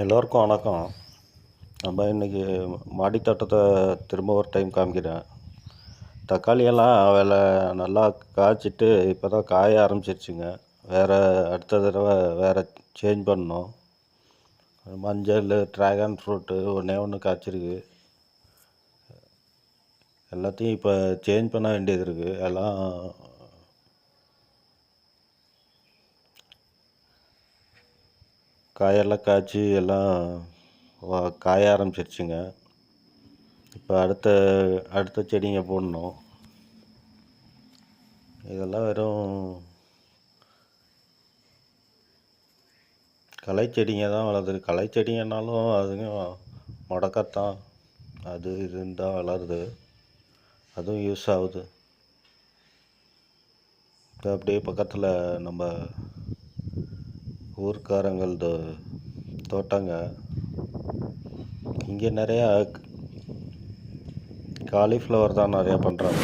எல்லோருக்கும் வணக்கம். நம்ம இன்றைக்கி மாடித்தோட்டத்தை திரும்ப ஒரு டைம் காமிக்கிறேன். தக்காளியெல்லாம் வில நல்லா காய்ச்சிட்டு இப்போ தான் காய ஆரம்பிச்சிருச்சுங்க. வேறு அடுத்த தடவை வேறு சேஞ்ச் பண்ணணும். மஞ்சள் ட்ராகன் ஃப்ரூட்டு ஒன்றே ஒன்று காய்ச்சிருக்கு. எல்லாத்தையும் இப்போ சேஞ்ச் பண்ண வேண்டியது இருக்குது எல்லாம் காயெல்லாம் காய்ச்சி எல்லாம் வா- காய ஆரம்பிச்சிருச்சுங்க. இப்போ அடுத்த அடுத்த செடிங்க போடணும். இதெல்லாம் வெறும் களை செடிங்க தான் வளருது. களை செடிங்கனாலும் அதுங்க முடக்கத்தான். அது இதுன்னு தான் வளருது. அதுவும் யூஸ் ஆகுது. இப்போ அப்படியே பக்கத்தில் நம்ம ஊர்க்காரங்களது தோட்டங்க. இங்கே நிறையா காலிஃப்ளவர் தான் நிறையா பண்ணுறாங்க